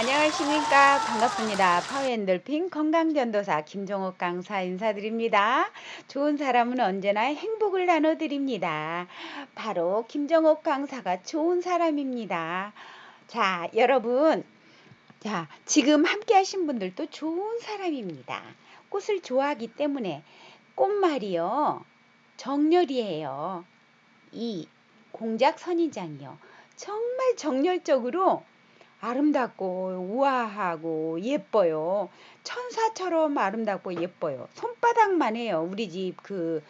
안녕하십니까. 반갑습니다. 파워엔돌핀 건강전도사 김종옥 강사 인사드립니다. 좋은 사람은 언제나 행복을 나눠드립니다. 바로 김종옥 강사가 좋은 사람입니다. 자, 여러분. 자, 지금 함께 하신 분들도 좋은 사람입니다. 꽃을 좋아하기 때문에 꽃말이요. 정렬이에요. 이 공작 선인장이요. 정말 정열적으로 아름답고 우아하고 예뻐요. 천사처럼 아름답고 예뻐요. 손바닥만 해요. 우리 집 그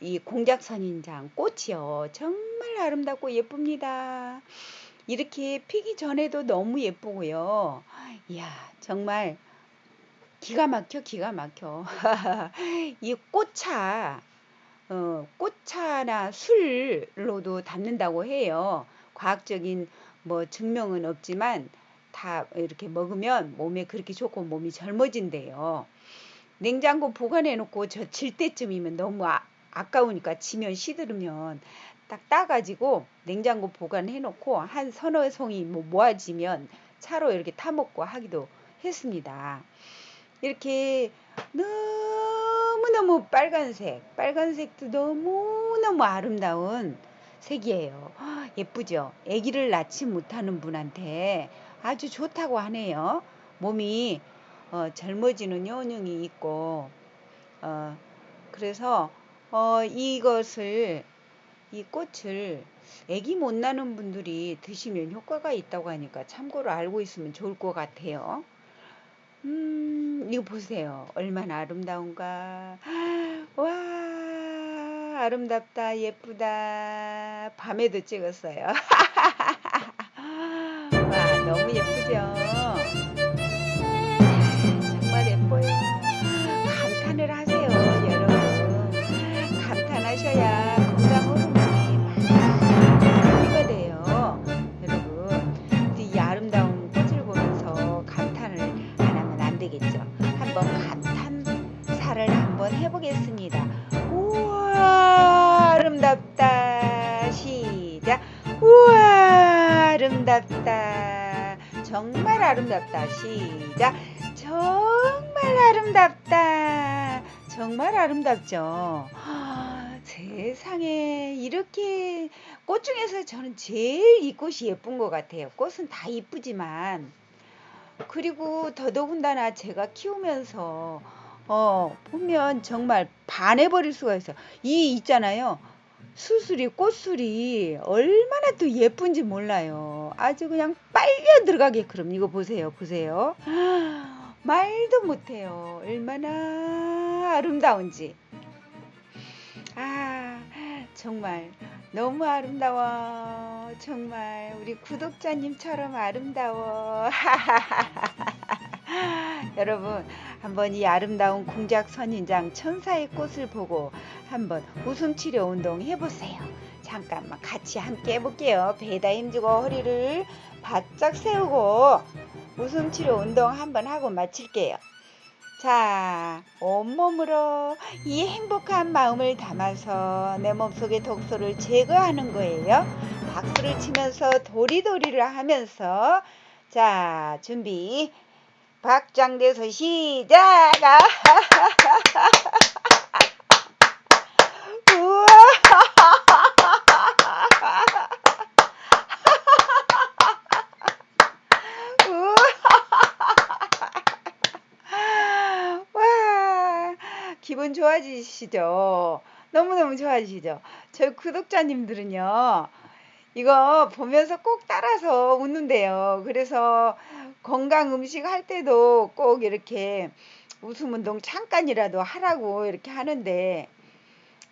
이 공작 선인장 꽃이요. 정말 아름답고 예쁩니다. 이렇게 피기 전에도 너무 예쁘고요. 이야, 정말 기가 막혀, 기가 막혀. 이 꽃차, 어, 꽃차나 술로도 담는다고 해요. 과학적인 뭐 증명은 없지만 다 이렇게 먹으면 몸에 그렇게 좋고 몸이 젊어진대요. 냉장고 보관해 놓고 저 질 때쯤이면 너무 아, 아까우니까 지면 시들으면 딱 따가지고 냉장고 보관해 놓고 한 서너 송이 뭐 모아지면 차로 이렇게 타먹고 하기도 했습니다. 이렇게 너무너무 빨간색, 빨간색도 너무너무 아름다운 색이에요. 예쁘죠? 아기를 낳지 못하는 분한테 아주 좋다고 하네요. 몸이 어, 젊어지는 효능이 있고 어, 그래서 어, 이것을 이 꽃을 아기 못 낳는 분들이 드시면 효과가 있다고 하니까 참고로 알고 있으면 좋을 것 같아요. 음, 이거 보세요. 얼마나 아름다운가. 와, 아름답다, 예쁘다. 밤에도 찍었어요. 와, 너무 예쁘죠? 정말 아름답다. 시작. 정말 아름답다. 정말 아름답죠. 아, 세상에 이렇게 꽃 중에서 저는 제일 이 꽃이 예쁜 것 같아요. 꽃은 다 이쁘지만 그리고 더더군다나 제가 키우면서 어 보면 정말 반해버릴 수가 있어요. 이 있잖아요. 수술이 꽃술이 얼마나 또 예쁜지 몰라요. 아주 그냥 빨려 들어가게 그럼 이거 보세요. 보세요. 말도 못해요. 얼마나 아름다운지. 아, 정말 너무 아름다워. 정말 우리 구독자님처럼 아름다워. 여러분, 한번 이 아름다운 공작 선인장 천사의 꽃을 보고 한번 웃음 치료 운동 해보세요. 잠깐만 같이 함께 해볼게요. 배에다 힘주고 허리를 바짝 세우고 웃음 치료 운동 한번 하고 마칠게요. 자, 온몸으로 이 행복한 마음을 담아서 내 몸속의 독소를 제거하는 거예요. 박수를 치면서 도리도리를 하면서 자, 준비. 박장대소 시작! 우와! 우와! 와, 기분 좋아지시죠? 너무너무 좋아지시죠? 저희 구독자님들은요, 이거 보면서 꼭 따라서 웃는데요. 그래서 건강 음식 할 때도 꼭 이렇게 웃음 운동 잠깐이라도 하라고 이렇게 하는데,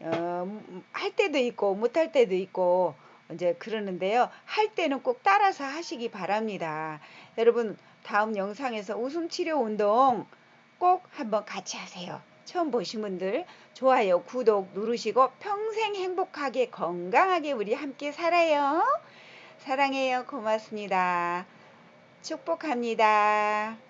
어, 할 때도 있고, 못 할 때도 있고, 이제 그러는데요. 할 때는 꼭 따라서 하시기 바랍니다. 여러분, 다음 영상에서 웃음 치료 운동 꼭 한번 같이 하세요. 처음 보신 분들 좋아요, 구독 누르시고 평생 행복하게 건강하게 우리 함께 살아요. 사랑해요. 고맙습니다. 축복합니다.